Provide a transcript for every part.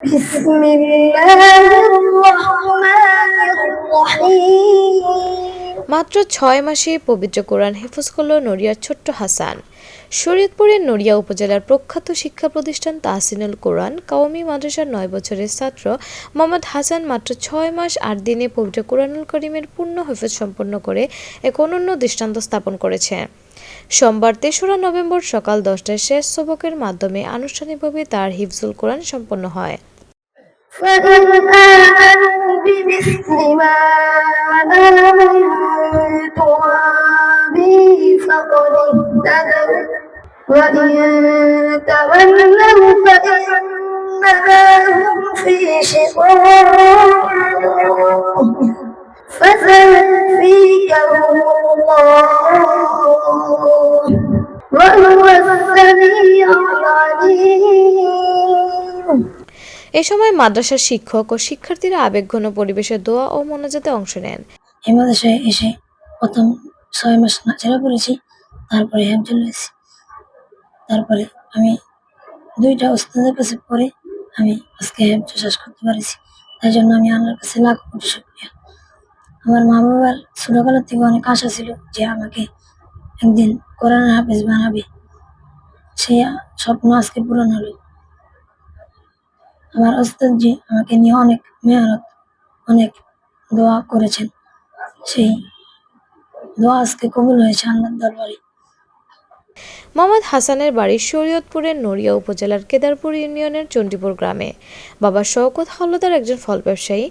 بسم الله الرحمن الرحيم মাত্র ছয় মাসে পবিত্র কোরআন হেফজ করল নড়িয়ার ছোট্ট হাসান শরীয়তপুরের নড়িয়া উপজেলার প্রখ্যাত শিক্ষা প্রতিষ্ঠান তাহসিনুল কোরআন কওমি মাদ্রাসার নয় বছরের ছাত্র মোহাম্মদ হাসান মাত্র ছয় মাস আট দিনে পবিত্র কোরআনুল করিমের পূর্ণ হেফজ সম্পন্ন করে এক অনন্য দৃষ্টান্ত স্থাপন করেছে সোমবার তেসরা নভেম্বর সকাল দশটায় শেষ সবকের মাধ্যমে আনুষ্ঠানিকভাবে তার হিফজুল কোরআন সম্পন্ন হয় فإن آمنوا بمثل ما آمنتم به فقد اهتدوا وإن تولوا فإنما هم في شقاق فسيكفيكهم الله وهو السميع العليم এ সময় মাদ্রাসার শিক্ষক ও শিক্ষার্থীরা আবেগঘন পরিবেশে দোয়া ও মোনাজাতে অংশ নেন। এই মাদ্রাসায় এসে প্রথম ছয় মাস নাচেরা পড়েছি, তারপরে হ্যামচল হয়েছি তারপরে আমি দুইটা ওস্তাদের কাছে পড়ে আমি আজকে হ্যামচল শেষ করতে পারেছি। তাই জন্য আমি আল্লাহর কাছে লাখ কোটি শুক্রিয়া। আমার মা বাবার ছোটবেলার থেকে অনেক আশা ছিল যে আমাকে একদিন কোরআন হাফেজ বানাবে। সে স্বপ্ন আজকে পূরণ হলো। আমার ওস্তাদজি আমাকে নিয়ে অনেক মেহনত অনেক দোয়া করেছেন। সেই দোয়া আজকে কবুল হয়েছে আল্লাহর দরবারে। মোহাম্মদ হাসানের বাড়ি শরীয়তপুরের নড়িয়া উপজেলার কেদারপুর ইউনিয়নের চণ্ডীপুর গ্রামে। বাবা শওকত হাওলাদার একজন ফল ব্যবসায়ী।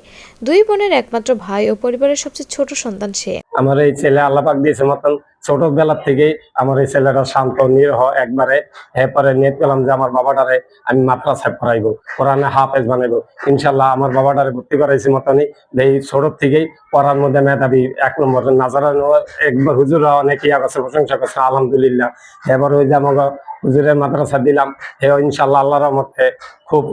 দুই বোনের একমাত্র ভাই ও পরিবারের সবচেয়ে ছোট সন্তান সে। আমার এই ছেলে আল্লাপাক দিয়েছে মতন। ছোটবেলার থেকেই আমার এই ছেলেটা শান্ত, নিরহ, একবারে এরপরে নিয়ে পেলাম যে আমার বাবাটারে আমি মাদ্রাসায় পড়াইবো, কোরআনে হাফেজ বানাইবো। ইনশাল্লাহ আমার বাবাটারে ভর্তি করাইছি মতনই। এই ছোট থেকেই পড়ার মধ্যে মেধাবী, এক নম্বর নাজারা একবার হুজুরা অনেক ইয়া করছে, প্রশংসা করছে, আলহামদুলিল্লাহ। এবার ওই যে আমাকে হুজুরের মাদ্রাসা দিলাম হে ইনশাল্লাহ আল্লাহর রহমতে খুব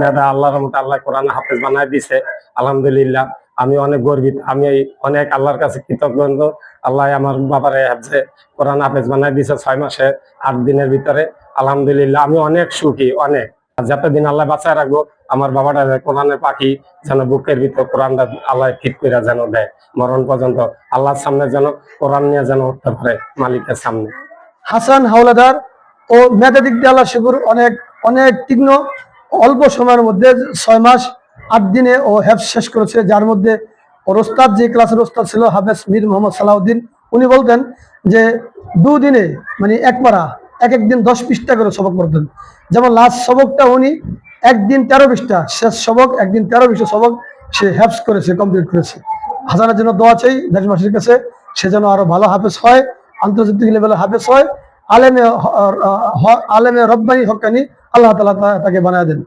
মেধা, আল্লাহর রহমতে আল্লাহ কোরআন হাফেজ বানাই দিছে, আলহামদুলিল্লাহ। আমি অনেক গর্বিত, আমি অনেক আল্লাহর কাছে কৃতজ্ঞ। আল্লাহ আমার বাবারে হাফজে কোরআন হাফেজ বানাই দিছে ছয় মাসে, আট দিনের ভিতরে, আলহামদুলিল্লাহ, আমি অনেক সুখী, অনেক। যতদিন আল্লাহ বাঁচায় রাখব, আমার বাবাটা কোরআনের পাখি, যেন বুকের ভিতর কোরআনটা আল্লাহ ঠিক করে যেন দেয়। মরণ পর্যন্ত আল্লাহর সামনে যেন কোরআন নিয়ে যেন উঠতে পারে মালিকের সামনে। হাসান হাওলাদার ও মেধা দিক দিয়ে আল্লাহ শুকুর অনেক অনেক তীক্ষ্ণ, অল্প সময়ের মধ্যে ছয় মাস আট দিনে ও হ্যাফ শেষ করেছে, যার মধ্যে ওর ওস্তাদ, যে ক্লাসের ওস্তাদ ছিল হাফেজ মীর মোহাম্মদ সালাউদ্দিন, উনি বলতেন যে দুদিনে মানে এক পারা এক একদিন দশ পৃষ্ঠা করে সবক পড়তেন। যেমন লাস্ট সবকটা উনি একদিন তেরো পৃষ্ঠা শেষ সবক একদিন তেরো পৃষ্ঠা সবক সে হ্যাপস করেছে কমপ্লিট করেছে। হাসানের জন্য দোয়া চাই দেশবাসীর কাছে, সে যেন আরও ভালো হাফেজ হয়, আন্তর্জাতিক লেভেলে হাফেজ হয়, আলেমে আলেমে রব্বানি হকানি, আল্লাহ তালা তাকে বানায় দেন।